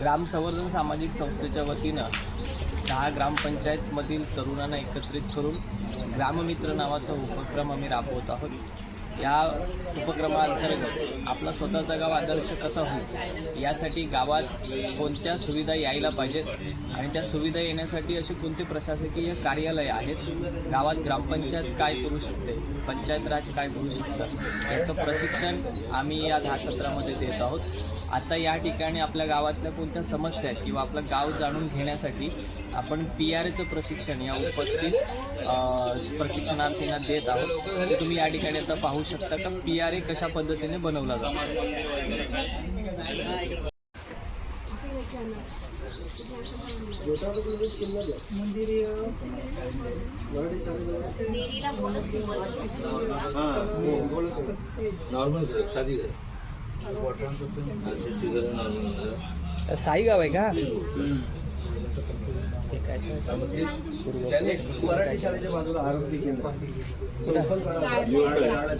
ग्राम संवर्धन सामाजिक संस्थेच्या वतीनं दहा ग्रामपंचायतमधील तरुणांना एकत्रित करून ग्राममित्र नावाचा उपक्रम आम्ही राबवत आहोत. या उपक्रमाअंतर्गत आपला स्वतःचा गाव आदर्श कसा होईल यासाठी गावात कोणत्या सुविधा यायला पाहिजेत आणि त्या सुविधा येण्यासाठी असे कोणते प्रशासकीय कार्यालय आहेत गावात ग्रामपंचायत काय करू शकते पंचायत राज काय करू शकतं याचं प्रशिक्षण आम्ही या दहा सत्रामध्ये देत आहोत. आता या ठिकाणी आपल्या गावातल्या कोणत्या समस्या आहेत किंवा आपलं गाव जाणून घेण्यासाठी आपण पी आर एचं प्रशिक्षण या उपस्थित प्रशिक्षणार्थींना देत आहोत. ते तुम्ही या ठिकाणी आता पाहू शकता का पी आर ए कशा पद्धतीने बनवला जातो? नॉर्मल घर साधी घर साई गाव आहे का? मराठी शाळेच्या बाजूला आरोग्य केंद्र.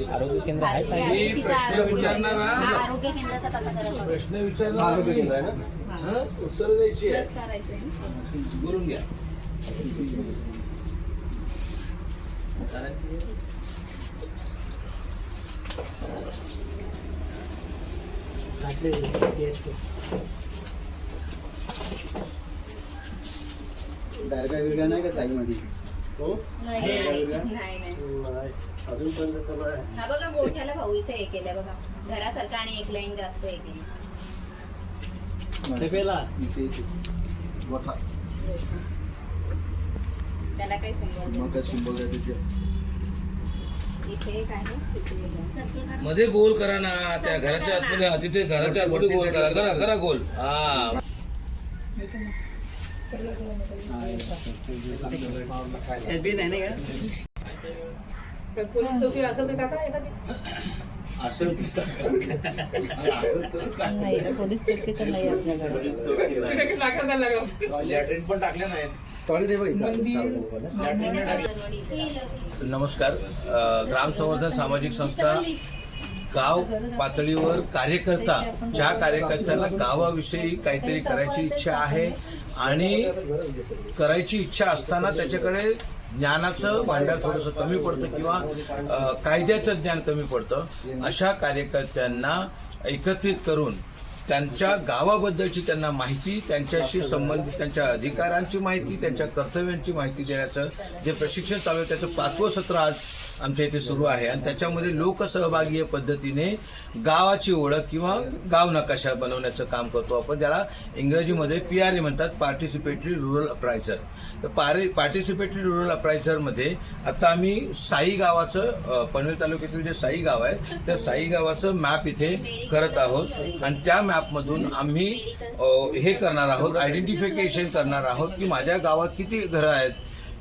आरोग्य केंद्र आहे साई? आरोग्य केंद्राचा कसा करायचा. प्रश्न आरोग्य विचारणारा केंद्र आहे ना? हं? उत्तर द्यायची करायचंय घ्या डायरेक्ट वेगळ्या नाही का साईमध्ये? हो? नाही नाही. नाही नाही. अजून पण त्याला हा बघा मोठ्याला भाऊ इथे हे केलं बघा. घरासारखं आणि एक लाईन जास्त हे केली. इथे इथे. गोठा. त्याला काही मग समजलं काय सिंबल आहे तिथे इथे एक आहे तिथे एक आहे. मध्ये गोल करा ना त्या घराच्या आतमध्ये हा, तिथे घराच्या आतमध्ये गोल करा. करा करा गोल. हा. पोलीस चौकी असेल तर टाका एखादी. असं. नाही पोलीस चौकी तर नाही आपल्याकडे टाका त्याला लॅट्रिन पण टाकल्या नाहीत. नमस्कार ग्राम संवर्धन सामाजिक संस्था गाव पातळीवर कार्यकर्ता ज्या कार्यकर्त्याला गावाविषयी काहीतरी करायची इच्छा आहे आणि करायची इच्छा असताना त्याच्याकडे ज्ञानाचं भांडार थोडंसं कमी पडतं किंवा कायद्याचं ज्ञान कमी पडतं अशा कार्यकर्त्यांना एकत्रित करून त्यांच्या गावाबद्दलची त्यांना माहिती त्यांच्याशी संबंधित त्यांच्या अधिकारांची माहिती त्यांच्या कर्तव्यांची माहिती देण्याचं जे प्रशिक्षण चालू आहे त्याचं पाचवं सत्र आज आमच्या इथे सुरू आहे. आणि त्याच्यामध्ये लोकसहभागीय पद्धतीने गावाची ओळख किंवा गाव नकाशा बनवण्याचं काम करतो आपण. त्याला इंग्रजीमध्ये पी आर ए म्हणतात पार्टिसिपेटरी रुरल अप्रायझर तर पारे पार्टिसिपेटरी रुरल अप्रायझरमध्ये आता आम्ही साई गावाचं पनवेल तालुक्यातील जे साई गाव आहे त्या साई गावाचं मॅप इथे करत आहोत. आणि त्या मॅपमधून आम्ही हे करणार आहोत आयडेंटिफिकेशन करणार आहोत की माझ्या गावात किती घरं आहेत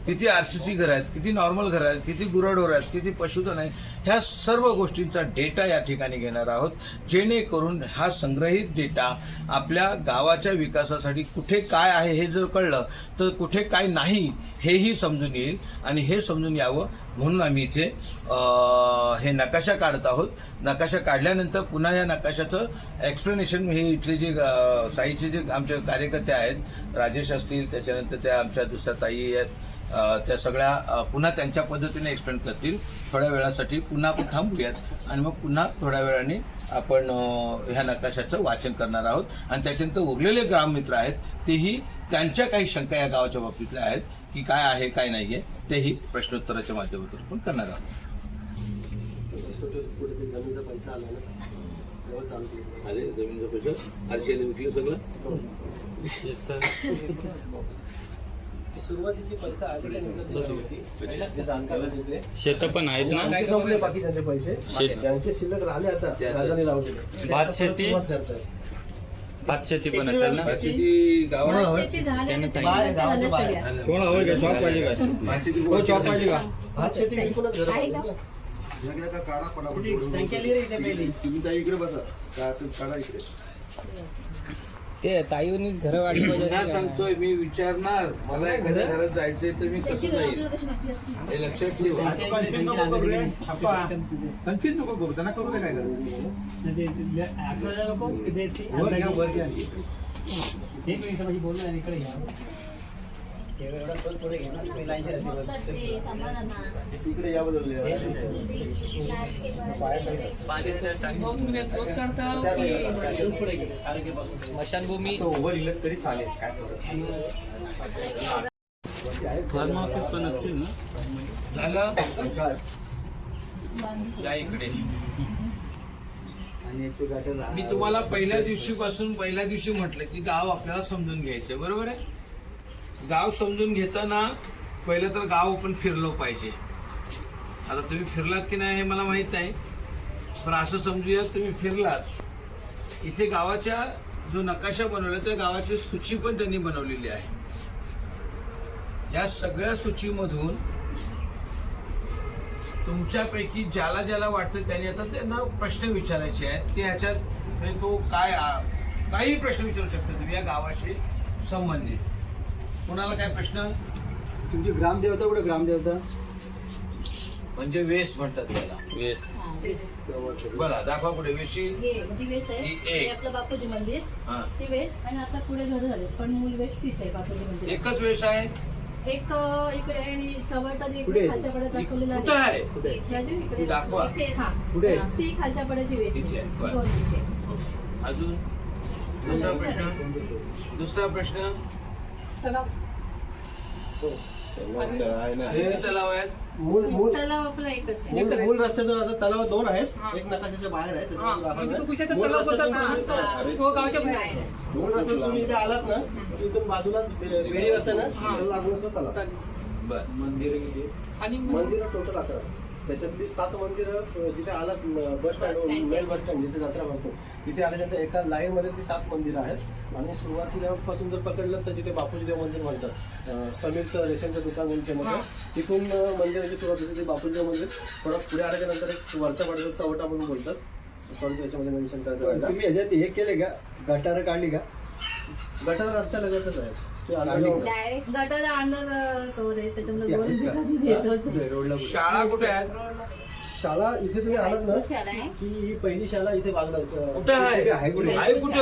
किती आर सी सी घरं आहेत किती नॉर्मल घरं आहेत किती गुराढोर आहेत किती पशुधन आहे ह्या सर्व गोष्टींचा डेटा या ठिकाणी घेणार आहोत. जेणेकरून हा संग्रहित डेटा आपल्या गावाच्या विकासासाठी कुठे काय आहे हे जर कळलं तर कुठे काय नाही हेही समजून येईल. आणि हे समजून यावं म्हणून आम्ही इथे हे नकाशा काढत आहोत. नकाशा काढल्यानंतर पुन्हा या नकाशाचं एक्सप्लेनेशन हे इथले जे साईचे जे आमचे कार्यकर्ते आहेत राजेश असतील त्याच्यानंतर त्या आमच्या दुसऱ्या ताई आहेत त्या सगळ्या पुन्हा त्यांच्या पद्धतीने एक्सप्लेन करतील. थोड्या वेळासाठी पुन्हा आपण थांबूयात आणि मग पुन्हा थोड्या वेळाने आपण ह्या नकाशाचं वाचन करणार आहोत. आणि त्याच्यानंतर उरलेले ग्राममित्र आहेत तेही त्यांच्या काही शंका या गावाच्या बाबतीतल्या आहेत की काय आहे काय नाही आहे तेही प्रश्नोत्तराच्या माध्यमातून आपण करणार आहोत. अरे जमीनचा पैसा आरशीला विकलं सगळं? ती सुरुवातीची पैसा आधी काय निघत होती. जे जाणकार होते शेत पण आहेत ना? संपले बाकीच्यांचे पैसे. ज्यांचे शिल्लक राहिले आता राजाने लावलेले भात शेती? भात शेती पण असेल ना? भातशेती ती गावाला शेती झाली त्यानं ताई- बाहेर गावाच्या बाहेर. भातशेती हो, शॉप पाहिजे का? भात शेती विकूनच घरं का? का काढा. तुम्ही इकडे बसा. का काढा इकडे. ते ताईवनीच घरं वाढली पुन्हा? सांगतोय मी विचारणार. मला एखाद्या घरात जायचंय तर मी कसं जाईल. हे लक्षात ठेवा. कन्फ्युज नको करू त्यांना करू दे काय करू? इकडे या बदलले. स्मशानभूमी फार्म हाऊसेस पण असतील ना झालं. या इकडे. मी तुम्हाला पहिल्या दिवशीपासून पहिल्या दिवशी म्हटलं की गाव आपल्याला समजून घ्यायचं बरोबर आहे? गाव समजून घेताना पहिलं तर गाव आपण फिरलो पाहिजे. आता तुम्ही फिरलात की नाही हे मला माहीत नाही. पण असं समजूया तुम्ही फिरलात इथे गावाच्या जो नकाशा बनवला त्या गावाची सूची पण त्यांनी बनवलेली आहे. या सगळ्या सूचीमधून तुमच्यापैकी ज्याला ज्याला वाटतं त्यांनी आता त्यांना प्रश्न विचारायचे आहेत. की ह्याच्यात म्हणजे तो काय काही प्रश्न विचारू शकता तुम्ही या गावाशी संबंधित. कुणाला काय प्रश्न? तुमची ग्रामदेवता कुठे? ग्रामदेवता? म्हणजे वेस म्हणतात त्याला. वेस. बघा दाखवा पुढे. वेशी हे जी वेश आहे ही हे एक. आपलं बापूजी मंदिर हा. ती वेश आणि आता पुढे घर झाले. पण मूल वेश तीच आहे बापूजी मंदिर. एकच वेश आहे? एक अं, इकडे आणि चवटा जी कुठे? इकडे खालच्या पड्यात दाखवलेला कुठं आहे. कुठे राजू इकडे दाखवा. इथे, हा. कुठे? हा, ती खालच्या पड्याची वेश इथे आहे, बरं. दोन वेश. आहे. अजून? दुसरा प्रश्न? दुसरा प्रश्न? किती तलाव आहेत? मूळ मूळ तलाव आपला एकच आहे. मूळ मूळ रस्त्यातून आता तलाव दोन आहेत. एक नकाशाच्या बाहेर आहे त्याच्यामध्ये दाखवलं. आहे. मूळ रस्त्यातून तुम्ही- तो गावच्या बाहेर. मूळ रस्त्यातून तुम्ही इथे आलात ना तिथून बाजूलाच बे- बेडी रस्ता ना त्याला लागून असतो तलाव. बर. मंदिरं टोटल अकरा. त्याच्यातली सात मंदिरं जिथे आलात bus stand main bus stand जिथे जत्रा भरतो तिथे आल्यानंतर एका लाईन मध्ये ती सात मंदिरं आहेत. आणि सुरुवातीपासून जर पकडलं तर जिथे बापूजी देव मंदिर म्हणतात समीरचं रेशनचं दुकान म्हणून तिथून मंदिराची सुरुवात होते ते बापूजी देव मंदिर. थोडं पुढे आल्याच्यानंतर एक वरचा पडचा चवटा म्हणून बोलतात. सॉरी त्याच्यामध्ये मेन्शन करायचं तुम्ही ह्याच्यात हे केले का? गटार काढली का? गटार रस्त्या लगतच आहे ते underground आहे. डायरेक्ट गटार अंडर कवर आहे त्याच्यामुळे ते दोन आहेत का? दिवसांनी येतोच कुठे? रोडला कुठे? शाळा कुठे आहेत शाळा इथे तुम्ही आलात ना की ही पहिली शाळा इथे बाजूला कुठं आहे कुठे आहे कुठे.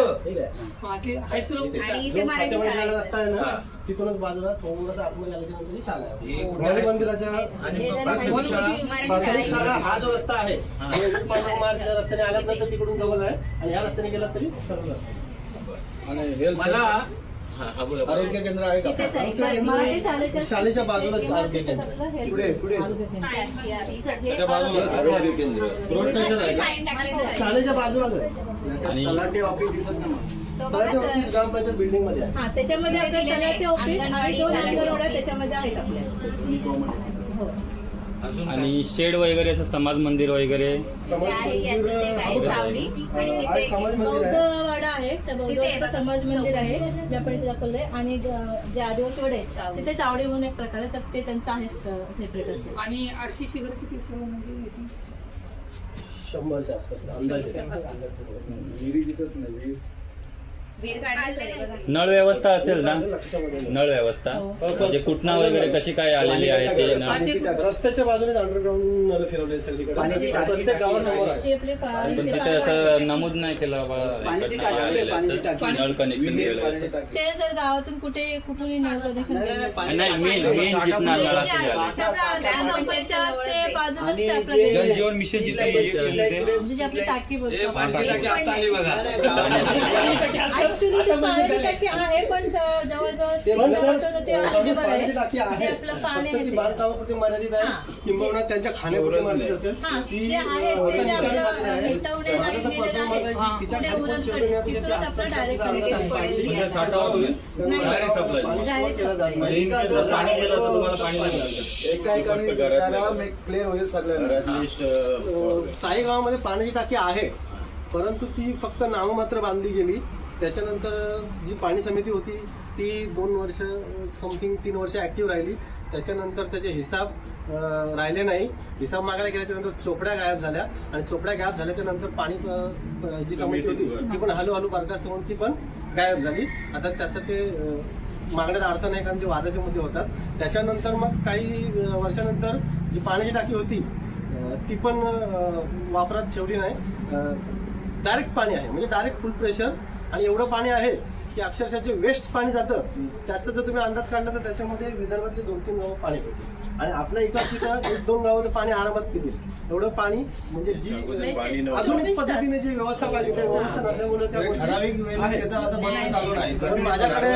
रस्ता आहे ना. तिथूनच बाजूला थोडंसं आतमध्ये आल्याच्यानंतर शाळा आहे? मंदिराच्या हे शाळा. हा जो रस्ता आहे हा. रस्त्याने आल्यात नंतर तिकडून जवळ आहे आणि या रस्त्याने गेलात तरी सरळ रस्ता मला. आरोग्य केंद्र आहे का? शाळेच्या बाजूलाच आरोग्य केंद्र. पुढे पुढे आरोग्य केंद्र. रोड. शाळेच्या बाजूलाच आहे. आणि- तलाठी ऑफिस दिसत नाही तो तलाठी बघा ऑफिस सर. ग्रामपंचायत बिल्डिंगमध्ये आहे. हा त्याच्यामध्ये आपलं तलाठी ऑफिस आणि दोन अंगणवाड्या त्याच्यामध्ये आहेत आपल्या. हो. आणि शेड वगैरे असं समाज मंदिर वगैरे. आहे याचं ते काय चावडी आणि तिथे समाज मंदिर बौद्ध आहे. वाडा आहे. त्या तिथे बघा, समाज मंदिर आहे. चौकात. जे आपण इथे दाखवलंय. आणि ज- जे आदिवासी वाडे आहेत चावडी. तिथे चावडी म्हणून एक प्रकार आहे. तर ते त्यांचं आहे सेपरेट असेल आणि आरशी शिगर किती फुलं म्हणजे शंभरच्या आसपास. अंदाजे. विहिरी दिसत नाही. विहीर वीर काढलेलं आहे बघा. नळ व्यवस्था असेल ना. नळ व्यवस्था हो. म्हणजे कुठना वगैरे कशी काय आलेली आहे ते नळ. रस्त्याच्या बाजूने अंडरग्राऊंड नळ फिरवले सगळीकडे प्रत्येक गावासमोर आहे जे आपले पा- पण ते तिथे असं नमूद नाही केलं बाबा इकडनं आलेलं आहे. नळ कनेक्शन केलं आहे. ते जर गावातून कुठे कुठूनही नळ कनेक्शन नाही मेन मेन जिथनं नळाचं झालं ते बाजूलाच आणि ते आपलं जे- हे- जलजीवन मिशन जिथे म्हणजे जी आपली टाकी ए, बोलतो पाण्याची टाकी आता आली बघा ते पाण्याची टाकी आहे पण स- जवळजवळ ते available पाण्याची आहे टाकी ते आहे आपलं पाणी फक्त आहे ती ते. बांधकामापुरती मर्यादित हा. आहे किंबहुना त्यांच्या खाण्यापुरती मर्यादित असेल हा, ती जे आहे ते जे आपलं. हेटवलेलं आहे, आहे. तिच्या तिथूनच आपलं direct म्हणजे साठा होईल. नाही. Direct supply. पाणी Direct केलं जात supply. नाही. जर पाणी गेलं तर तुम्हाला पाणी नाही मिळालं. एका एकाने विचारा, मी क्लिअर होईल सगळ्यांना साई गावामध्ये पाण्याची टाकी आहे परंतु ती फक्त नाममात्र बांधली गेली त्याच्यानंतर जी पाणी समिती होती ती दोन वर्ष समथिंग तीन वर्ष ऍक्टिव्ह राहिली. त्याच्यानंतर त्याचे हिसाब राहिले नाही. हिसाब मागायला गेल्याच्यानंतर चोपड्या गायब झाल्या. आणि चोपड्या गायब झाल्याच्यानंतर पाणी जी समिती होती ती पण हळूहळू बरखास्त होऊन ती पण गायब झाली. आता त्याचं ते अं, मागण्यात अर्थ नाही कारण ते वादाचे मुद्दे होतात. त्याच्यानंतर मग काही वर्षानंतर जी पाण्याची टाकी होती ती पण वापरात ठेवली नाही. डायरेक्ट पाणी आहे. म्हणजे डायरेक्ट फुल प्रेशर आणि एवढं पाणी आहे की अक्षरशः जे वेस्ट पाणी जातं त्याचा जर तुम्ही अंदाज काढला तर त्याच्यामध्ये विदर्भातले दोन तीन गावं पाणी पितील. आणि आपल्या इकडची एक दोन गावं तर पाणी आरामात पितील एवढं पाणी म्हणजे जी पाणी नव्हतं. आधुनिक पद्धतीने जी व्यवस्था पाहिजे त्या व्यवस्था नसल्यामुळे त्या. कारण माझ्याकडे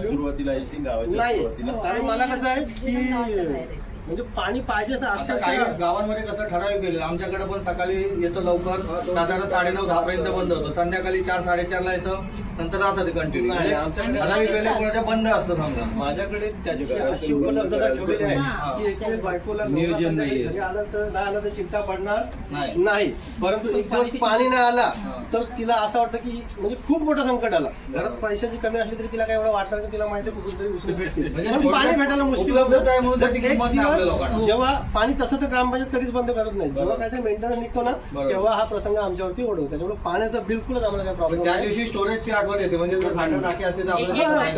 सुरुवातीला नाही. सुरुवातीला. कारण मला कसं आहे की म्हणजे पाणी पाहिजे आता काही गावांमध्ये कसं ठराविक केलं आमच्याकडे पण सकाळी येतो लवकर. साधारण साडेनऊ दहा पर्यंत बंद होतं. संध्याकाळी चार साडेचारला येतं. नंतर राहतं कंटिन्यू नाही, आमच्याकडे- ठराविक वेळेला कोणाच्या बंद असतं समजा. माझ्याकडे त्याची अशी उपलब्धता ठेवलेली आहे की एक वेळ बायकोला नवरा नियोजन संध्याकाळी नाहीये. घरी आलं तर नाही आलं तर चिंता पडणार नाही. नाही. परंतु एक दिवस पाणी नाही आला हा. तर तिला असं वाटतं की म्हणजे खूप मोठं संकट आला. घरात पैशाची कमी असली तरी तिला काय एवढं वाटणार की तिला माहिती कुठून तरी दुसरी भेटतील. म्हणजे पण पाणी भेटायला मुश्किल उपलब्धता आहे म्हणून त्याची किंमत नाही आपल्या दिवस लोकांना. जेव्हा पाणी तसं तर ग्रामपंचायत कधीच बंद करत नाही. जेव्हा काहीतरी मेंटेनन्स निघतो ना बरोबर. तेव्हा हा प्रसंग आमच्यावरती ओढवतो त्याच्यामुळे पाण्याचा बिलकुलच आम्हाला काही प्रॉब्लेम त्या दिवशी स्टोरेजची आठवण येते. म्हणजे जर साठा टाकी असेल तर एक- आपल्याला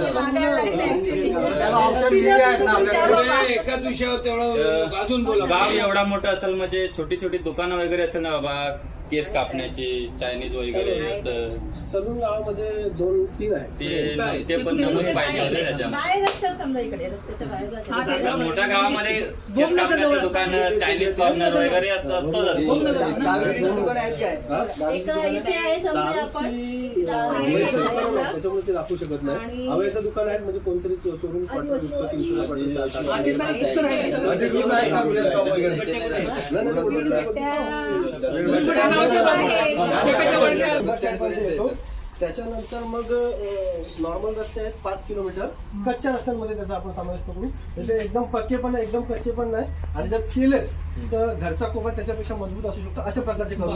त्याला दिले आहेत ना आपल्याकडे एकाच विषयावर तेवढं अजून बोला. गाव एवढा मोठा असेल म्हणजे छोटी छोटी दुकानं वगैरे असेल ना बाबा केस कापण्याची चायनीज वगैरे. सलून गावामध्ये दोन तीन आहेत ते ते पण नमूद पाहिजे होते त्याच्यामध्ये बाहेर असेल समजा इकडे रस्त्याच्या बाहेर असेल. हा, ते- एवढ्या मोठ्या गावामध्ये केस कापण्याचं दुकान. चायनीज कॉर्नर वगैरे असं असतंच असतं भोगनगर. हा? एक इथे आहे समजा आपण दारूची दारू- अवैध दुकानं नाही, त्याच्यामुळे ते दाखवू शकत नाही आणि- अवैध दुकान आहेत म्हणजे कोणतरी चो- चोरून पाठवून विकतं, तीनशे रुपये पाठवून चालतात. हा, ते तर गुप्त राहिलं. अधिकृत आहे का आपल्या शॉप वगैरे? नाही, नाही, नाही, बोलतो नाही. छोट्या त्याच्यानंतर मग नॉर्मल रस्ते आहेत पाच किलोमीटर. कच्च्या रस्त्यांमध्ये त्याचा आपण समावेश करू. म्हणजे एकदम पक्के पण नाही एकदम कच्चे पण नाही. आणि जर केले तर घरचा कोबा त्याच्यापेक्षा मजबूत असू शकतो अशा प्रकारचे करून.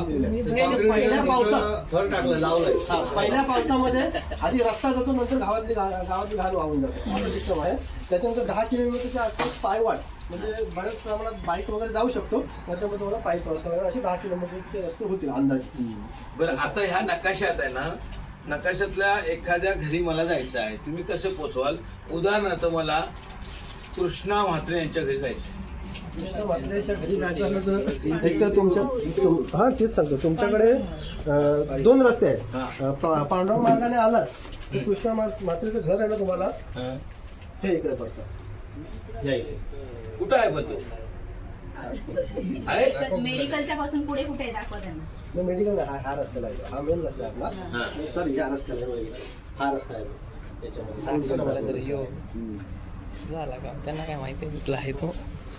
काँक्रीट पहिल्या हा, पहिल्या पावसामध्ये आधी रस्ता जातो नंतर गावातली गावातली घाण वाहून जातो. असं सिस्टम आहे. त्याच्यानंतर दहा किलोमीटरच्या आसपास पायवाट. म्हणजे बऱ्याच प्रमाणात बाईक वगैरे जाऊ शकतो. त्याच्यामध्ये तुम्हाला पायी प्रवास करायला असे दहा किलोमीटरचे रस्ते होतील अंदाजे. बरं आता ह्या नकाशात आहे ना नकाशातल्या एखाद्या घरी मला जायचं आहे तुम्ही कसं पोचवाल? उदाहरणार्थ मला कृष्णा म्हात्रे यांच्या घरी जायचं कृष्ण म्हात्रेच्या घरी जायचं असलं तर एक तर तुमच्या तुम- हा तेच सांगतो. तुमच्याकडे अं, दोन रस्ते आहेत. अं, पा- पांडुरंग मार्गाने आलात तर कृष्णा मा- म्हात्रेचं घर आहे ना तुम्हाला? हं? इकडे पडतं. या इथे. कुठं आहे पण तो? आहे? मेडिकलच्या पासून पुढे कुठे आहे? दाखवा त्यांना. मेडिकल नाही, हा हा रस्त्याला आहे. हा मेन रस्ता आहे आपला. सॉरी या रस्त्याला. हा रस्ता आहे. त्याच्यामध्ये हा कृष्णा मला तर म्हात्रेचा. यो. झाला का? त्यांना काय माहिती कुठला आहे तो?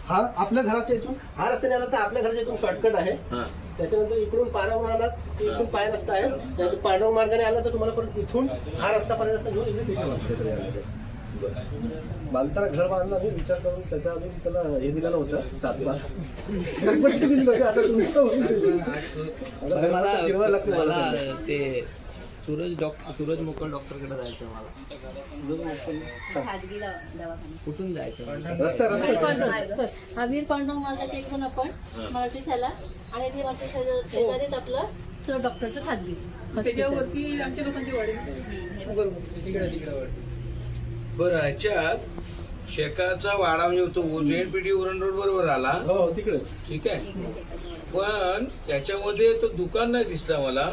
हा आपल्या घराच्या इथून हा रस्त्याने आला तर आपल्या घराच्या इथून शॉर्टकट आहे. हं. त्याच्यानंतर इकडून पाण्यावरून आलात की इथून पाय रस्ता आहे. त्यानंतर पांडव मार्गाने आला तर तुम्हाला परत इथून हा रस्ता पाय रस्ता घेऊन इकडे लागेल. बांधताना घर बांधला मी विचार करून त्याच्या अजून त्याला हे दिलेलं होतं सातबार घर मला. ते सूरज डॉक्टर सूरज मोकळ डॉक्टरकडे जायचं मला कुठून जायचं रस्ता रस्ता पांडुरंग. हा वीर पांडुरंग मार्गाच्या इकडून आपण मराठी शाला आणि ते मराठी शेजारीच आपलं सर्व डॉक्टरचं खाजगी. त्याच्यावरती आमच्या लोकांची वाढ आहे. बरोबर तिकडे तिकडे वाटतं बरं ह्याच्यात शेकाचा वाडा म्हणजे तो जेएनपीटी उरण रोड बरोबर आला. हो तिकडेच. ठीक आहे. पण त्याच्यामध्ये तो दुकान नाही दिसला मला.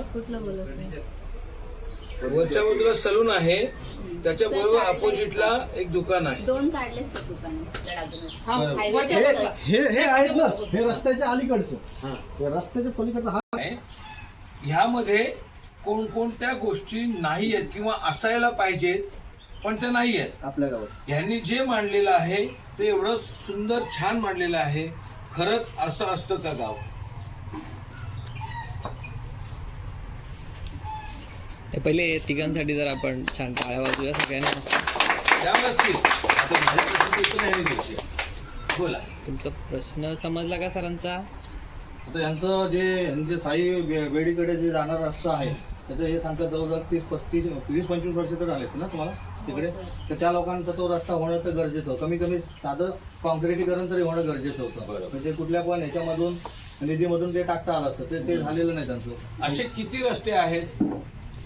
वरच्या बाजूला सलून आहे. त्याच्या बरोबर अपोजिटला एक दुकान आहे. दोन काढलेच ते दुकान. अजूनच हा, हे. हे हे आहेत ना हे. रस्त्याच्या अलीकडचं. हां. हे रस्त्याच्या पलीकडचं हा आहे. ह्यामध्ये कोणकोणत्या गोष्टी नाही आहेत किंवा असायला पाहिजेत पण त्या नाही आहेत आपल्या गावात. ह्यांनी जे मांडलेलं आहे ते एवढं सुंदर छान मांडलेलं आहे. खरंच असं असतं का गाव? ते पहिले तिघांसाठी जर आपण छान टाळ्या वाजूया सगळ्यांना मस्त. त्या नसतील आता माझ्या प्रश्न उत्तर नाही द्यायचे. बोला. तुमचा प्रश्न समजला का सरांचा? आता यांचं जे यांचे साई बेडीकडे जे जाणारा रस्ता आहे त्याचं हे सांगतात जवळजवळ तीस पस्तीस वीस पंचवीस वर्ष तर झालेच ना तुम्हाला? तिकडे तर त्या लोकांचा तो रस्ता होणं तर गरजेचं होतं. कमी कमी साधं कॉन्क्रिटीकरण तरी होणं गरजेचं होतं. म्हणजे कुठल्या पण ह्याच्यामधून निधीमधून ते टाकता आलं असतं ते ते झालेलं नाही त्यांचं. असे किती रस्ते आहेत?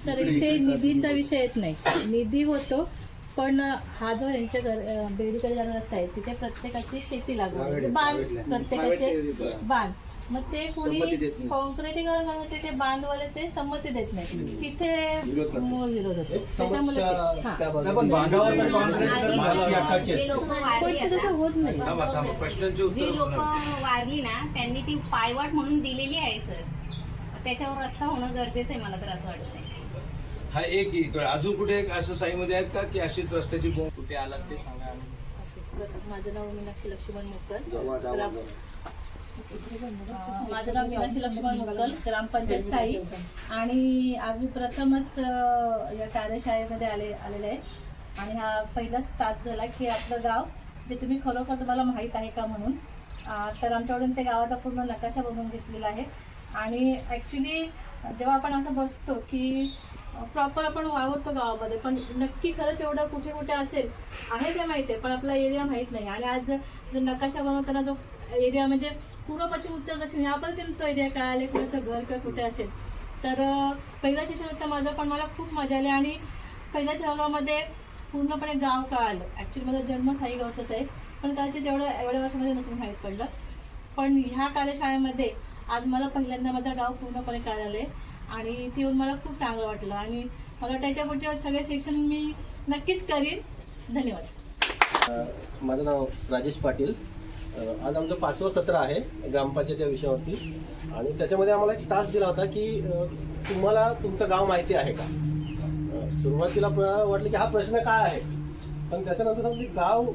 तर इथे निधीचा विषय येत नाही. निधी होतो पण हा जो यांच्या बेडीकडे जाणारा रस्ता आहे तिथे प्रत्येकाची शेती लागवड म्हणजे बांध प्रत्येकाचे बांध. मग ते संमती कोणी देत नाही. कॉन्क्रिटीकरण करण्यासाठी ते बांधवाले ते संमती देत नाही तिथे विरोध करतात. मग विरोध होतो. एक त्याच्यामुळे समस्या ते- हा. त्या नाही, पण बाजूला. बांधावर तर कॉन्क्रीट आणि माहिती हक्काची आहे. जे लोक पण वारली ते तसं आता, होत नाही. थांबा थांबा प्रश्नांची जे उत्तर लोक वारली ना त्यांनी ती पायवाट म्हणून दिलेली आहे सर. त्याच्यावर रस्ता होणं गरजेचं आहे मला तर असं वाटतंय हा एक इकडे. अजून कुठे एक असं साईमध्ये आहेत का की अशीच रस्त्याची बोंब कुठे आलात ते सांगा. माझं नाव मीनाक्षी लक्ष्मण जावा, अं, माझं नाव मीनाक्षी लक्ष्मण मुक्कल ग्रामपंचायत साई. आणि आज मी प्रथमच या कार्यशाळेमध्ये आले आलेले आहे. आणि हा पहिलाच टास्क झाला की आपलं गाव जे तुम्ही खरोखर तुम्हाला माहीत आहे का म्हणून तर आमच्याकडून ते गावाचा पूर्ण नकाशा बनवून घेतलेला आहे. आणि ॲक्च्युली जेव्हा आपण असं बसतो की प्रॉपर आपण वावरतो गावामध्ये पण नक्की खरंच एवढं कुठे कुठे असेल आहे ते माहिती आहे पण आपला एरिया माहीत नाही. आणि आज जो नकाशा बनवताना जो एरिया म्हणजे पूर्व पश्चिम उत्तर दक्षिण ह्या पद्धतीने तो एरिया कळाले कुणाचं घर किंवा कुठे असेल. तर पहिला पहिलं होतं माझं पण मला खूप मजा आली आणि पहिल्या भागामध्ये पूर्णपणे गाव कळालं ॲक्च्युली माझा जन्म साईगावचाच आहे पण त्याचे तेवढं एवढ्या वर्षामध्ये नसून माहीत पडलं. पण ह्या कार्यशाळेमध्ये आज मला पहिल्यांदा माझं गाव पूर्णपणे कळालं आहे आणि ते येऊन मला खूप चांगलं वाटलं आणि मला त्याच्या पुढचे सगळे शिक्षण मी नक्कीच करीन. धन्यवाद. माझं नाव राजेश पाटील. आज आमचं पाचवं सत्र आहे ग्रामपंचायत या विषयावरती. आणि त्याच्यामध्ये आम्हाला एक टास्क दिला होता की तुम्हाला तुमचं गाव माहिती आहे का? सुरुवातीला वाटलं की हा प्रश्न काय आहे? पण त्याच्यानंतर समजली गाव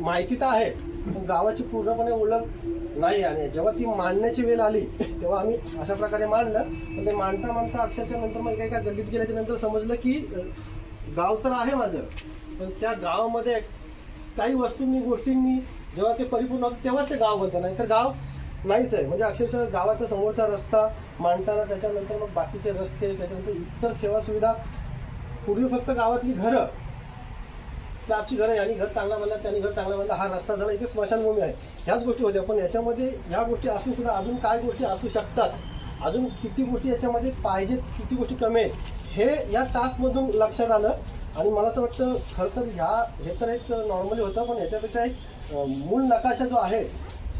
माहिती तर आहे पण गावाची पूर्णपणे ओळख नाही आणि जेव्हा ती मांडण्याची वेळ आली तेव्हा आम्ही अशा प्रकारे मांडलं. पण ते मांडता मांडता अक्षरशः नंतर मग एका गल्लीत गेल्याच्यानंतर समजलं की गाव तर आहे माझं पण त्या गावामध्ये काही वस्तूंनी गोष्टींनी जेव्हा ते परिपूर्ण होतं तेव्हाच ते गाव बनतं. नाही तर गाव नाहीच आहे. म्हणजे अक्षरशः गावाचा समोरचा रस्ता मांडताना त्याच्यानंतर मग बाकीचे रस्ते त्याच्यानंतर इतर सेवा सुविधा. पूर्वी फक्त गावातली घरं. स्लॅबची घरं यांनी घर चांगला बनला त्यांनी घर चांगला बांधला. हा रस्ता झाला इथे स्मशानभूमी आहे. ह्याच गोष्टी होत्या. पण याच्यामध्ये ह्या गोष्टी असून सुद्धा अजून काय गोष्टी असू शकतात? अजून किती गोष्टी याच्यामध्ये पाहिजेत किती गोष्टी कमी आहेत? हे या टास्कमधून लक्षात आलं. आणि मला असं वाटतं खरं तर ह्या हे तर एक नॉर्मली होतं पण याच्यापेक्षा एक मूळ नकाशा जो आहे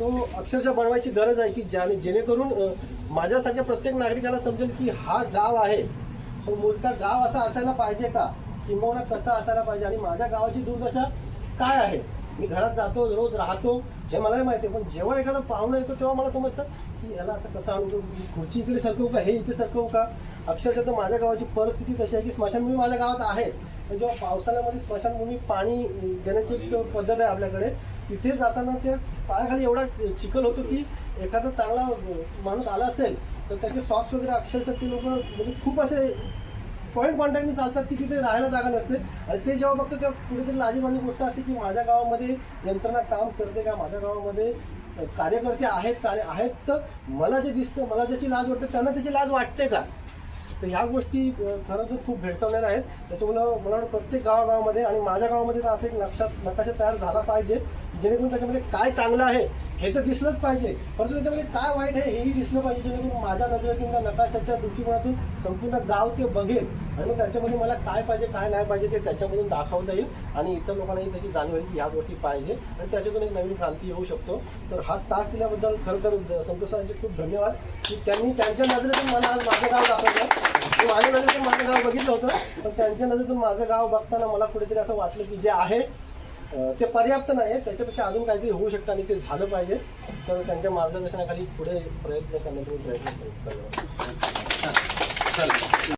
तो अक्षरशः बनवायची गरज आहे की ज्याने जेणेकरून माझ्यासारख्या प्रत्येक नागरिकाला समजेल की हा गाव आहे. तो मूलतः गाव असा असायला पाहिजे का? किंबहुना कसा असायला पाहिजे? आणि माझ्या गावाची दुर्दशा काय आहे? मी घरात जातो रोज राहतो हे मलाही माहिती आहे पण जेव्हा एखादा पाहुणा येतो तेव्हा मला समजतं की याला आता कसं आणतो खुर्ची इकडे सरकवू का? हे इथे सरकवू का? अक्षरशः तर माझ्या गावाची परिस्थिती तशी आहे की स्मशानभूमी माझ्या गावात आहे. पण जेव्हा पावसाळ्यामध्ये स्मशानभूमी पाणी देण्याची पद्धत आहे आपल्याकडे तिथे जाताना त्या पायाखाली एवढा चिखल होतो की एखादा चांगला माणूस आला असेल तर त्याचे सॉक्स वगैरे अक्षरशः ते लोक म्हणजे खूप असे पॉईंट कॉन्टॅक्टनी चालतात की तिथे राहायला जागा नसते. आणि ते जेव्हा बघतं तेव्हा कुठेतरी लाजीवाणी गोष्ट असते की माझ्या गावामध्ये यंत्रणा काम करते का? माझ्या गावामध्ये कार्यकर्ते आहेत कार्य आहेत तर मला जे दिसतं मला ज्याची लाज वाटते त्यांना त्याची लाज वाटते का? तर ह्या गोष्टी खरं तर खूप भेडसावणाऱ्या आहेत. त्याच्यामुळं मला वाटतं प्रत्येक गावागावामध्ये आणि माझ्या गावामध्ये तर असं एक लक्षात नकाशा तयार झाला पाहिजे जेणेकरून त्याच्यामध्ये काय चांगलं आहे हे तर दिसलंच पाहिजे. परंतु त्याच्यामध्ये काय वाईट आहे हेही दिसलं पाहिजे. जेणेकरून माझ्या नजरेतून किंवा नकाशाच्या दृष्टिकोनातून संपूर्ण गाव ते बघेल. आणि त्याच्यामध्ये मला काय पाहिजे काय नाही पाहिजे ते त्याच्यामधून दाखवता येईल. आणि इतर लोकांनाही त्याची जाणीव होईल की ह्या गोष्टी पाहिजे. आणि त्याच्यातून एक नवीन क्रांती येऊ शकतो. तर हा तास दिल्याबद्दल खरं तर संतोषांचे खूप धन्यवाद. की त्यांनी त्यांच्या नजरेतून मला आज माझं गाव दाखवलं. माझ्या नजरेतून माझं गाव बघितलं होतं. पण त्यांच्या नजरेतून माझं गाव बघताना मला कुठेतरी असं वाटलं की जे आहे ते पर्याप्त नाही आहे त्याच्यापेक्षा अजून काहीतरी होऊ शकतं आणि ते झालं पाहिजे. तर त्यांच्या मार्गदर्शनाखाली पुढे प्रयत्न करण्याचा मी प्रयत्न करतो